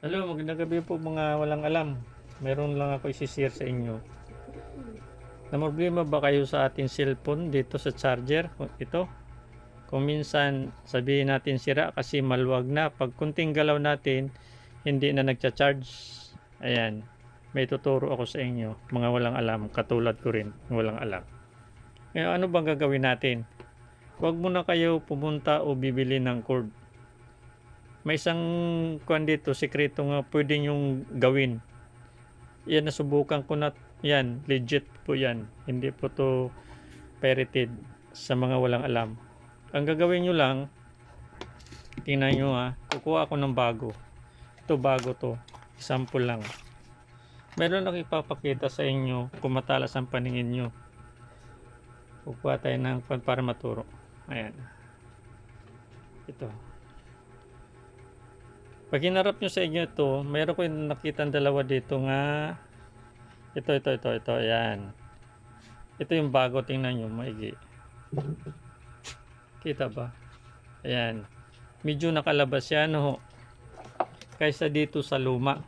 Hello, magandang gabi po mga walang alam. Meron lang ako isi-share sa inyo. Na problema ba kayo sa ating cellphone dito sa charger? Ito. Kung minsan sabihin natin sira kasi maluwag na. Pag kunting galaw natin, hindi na nagcha-charge. Ayan. May tuturo ako sa inyo. Mga walang alam. Katulad ko rin. Walang alam. Ngayon, ano bang gagawin natin? Huwag muna kayo pumunta o bibili ng cord may isang kuan dito, sekreto nga pwede nyong gawin. Yan, nasubukan ko na, yan, legit po yan. Hindi po to pirated sa mga walang alam. Ang gagawin nyo lang, tingnan nyo ha, kukuha ako ng bago. Ito bago to, sample lang. Meron ako ipapakita sa inyo kung matalas ang paningin nyo. Kukuha tayo ng para maturo. Ayan. Ito. Pag hinarap nyo sa inyo ito, meron ko yung nakita dalawa dito nga. Ito, ito, ito, ito. Ayan. Ito yung bago. Tingnan nyo, maigi. Kita ba? Ayan. Medyo nakalabas yan, ho. Kaysa dito sa luma.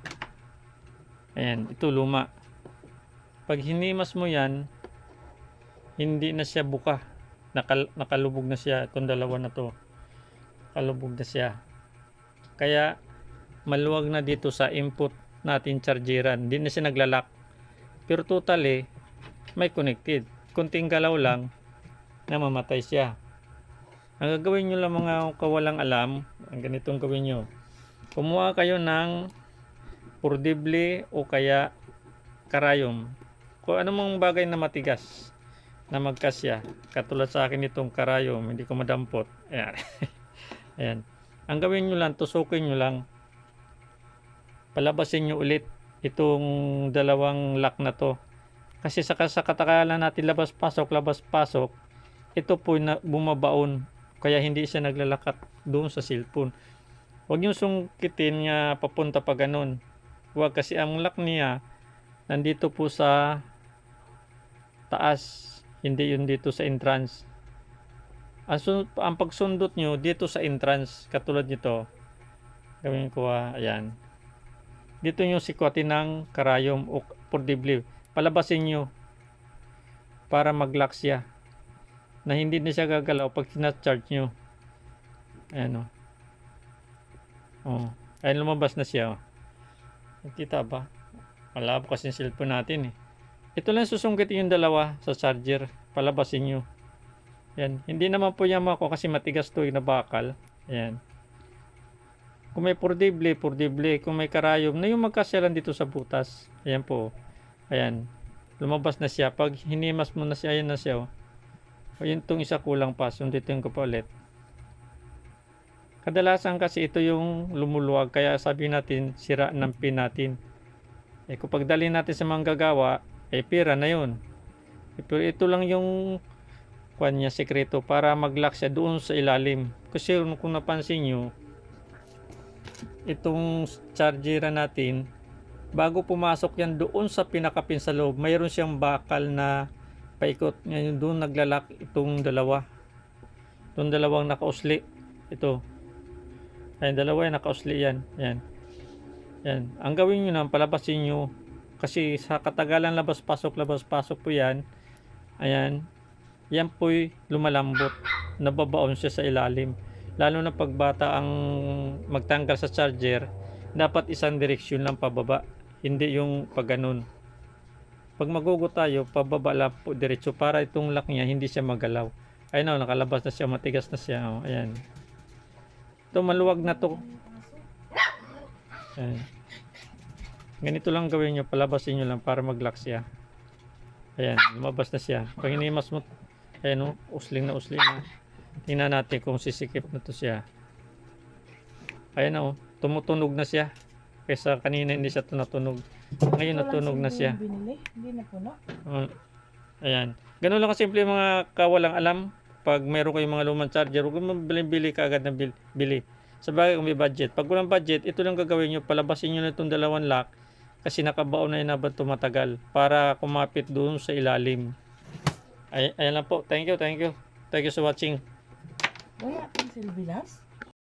Ayan, ito luma. Pag hinimas mo yan, hindi na siya buka. Nakal nakalubog na siya. Itong dalawa na to. Kalubog na siya. Kaya, maluwag na dito sa input natin chargeran. Hindi na siya naglalak. Pero totally, may connected. Kunting galaw lang, na mamatay siya. Ang gagawin nyo lang mga kawalang alam, ang ganitong gawin nyo. Kumuha kayo ng pordible o kaya karayom. Kung anumang bagay na matigas na magkasya. Katulad sa akin itong karayom, hindi ko madampot. Ayan. Ayan. Ang gawin nyo lang, tusukin nyo lang palabasin nyo ulit itong dalawang lock na to. Kasi sa, sa katakalan natin labas-pasok, labas-pasok, ito po na bumabaon. Kaya hindi siya naglalakat doon sa cellphone. Huwag nyo sungkitin nga papunta pa ganun. Huwag kasi ang lock niya nandito po sa taas. Hindi yun dito sa entrance. Ang, ang pagsundot nyo dito sa entrance, katulad nito, gawin ko ah, ayan dito nyo sikwatin ng karayom o pordible. Palabasin nyo para mag-lock siya. Na hindi na siya gagalaw pag sinacharge nyo. Ayan o. Oh. Ayan lumabas na siya. Oh. Nakita ba? Malabo kasi yung cellphone natin eh. Ito lang susungkitin yung dalawa sa charger. Palabasin nyo. Yan. Hindi naman po yan ako kasi matigas to yung nabakal. Ayan. Kung may pordible, pordible. Kung may karayom, na yung magkasyalan dito sa butas. Ayan po. Ayan. Lumabas na siya. Pag hinimas mo na siya, ayan na siya. Oh. Ayan itong isa kulang pa. Sunditin ko pa ulit. Kadalasan kasi ito yung lumuluwag. Kaya sabi natin, sira ng pin natin. Eh kung pagdali natin sa mga gagawa, eh pira na yun. Eh, pero ito lang yung kwan niya, sekreto para mag-lock siya doon sa ilalim. Kasi kung napansin nyo, itong charger natin bago pumasok yan doon sa pinakapin sa loob mayroon siyang bakal na paikot. Ngayon doon naglalak itong dalawa. Itong dalawang nakausli. Ito. Ayun dalawa yan nakausli yan. Yan yan ang gawin nyo na palabasin nyo. Kasi sa katagalan labas pasok labas pasok po yan. Ayan. Yan po'y lumalambot. Nababaon siya sa ilalim lalo na pagbata ang magtanggal sa charger dapat isang direksyon lang pababa hindi yung pag pag magugo tayo pababa lang po diretso para itong lock niya hindi siya magalaw. Ayun na nakalabas na siya matigas na siya oh, ayan. Ito maluwag na to. Ayan. ganito lang gawin nyo palabasin nyo lang para mag lock siya. Ayan lumabas na siya. Pag hinimas mo ayan oh, usling na usling na Tingnan natin kung sisikip na to siya. Ayan na oh, tumutunog na siya. Kaysa kanina hindi siya natunog. Ngayon natunog na siya. Binili, hindi na puno. Oh, ayan. Ganun lang kasimple mga kawalang alam. Pag meron kayong mga lumang charger, huwag mo bili ka agad bil- bili. Sa bagay kung may budget. Pag walang budget, ito lang gagawin nyo. Palabasin nyo na itong dalawang lock kasi nakabaon na yun habang tumatagal para kumapit doon sa ilalim. Ay, ayan lang po. Thank you, thank you. Thank you for watching. voy a pincelvilas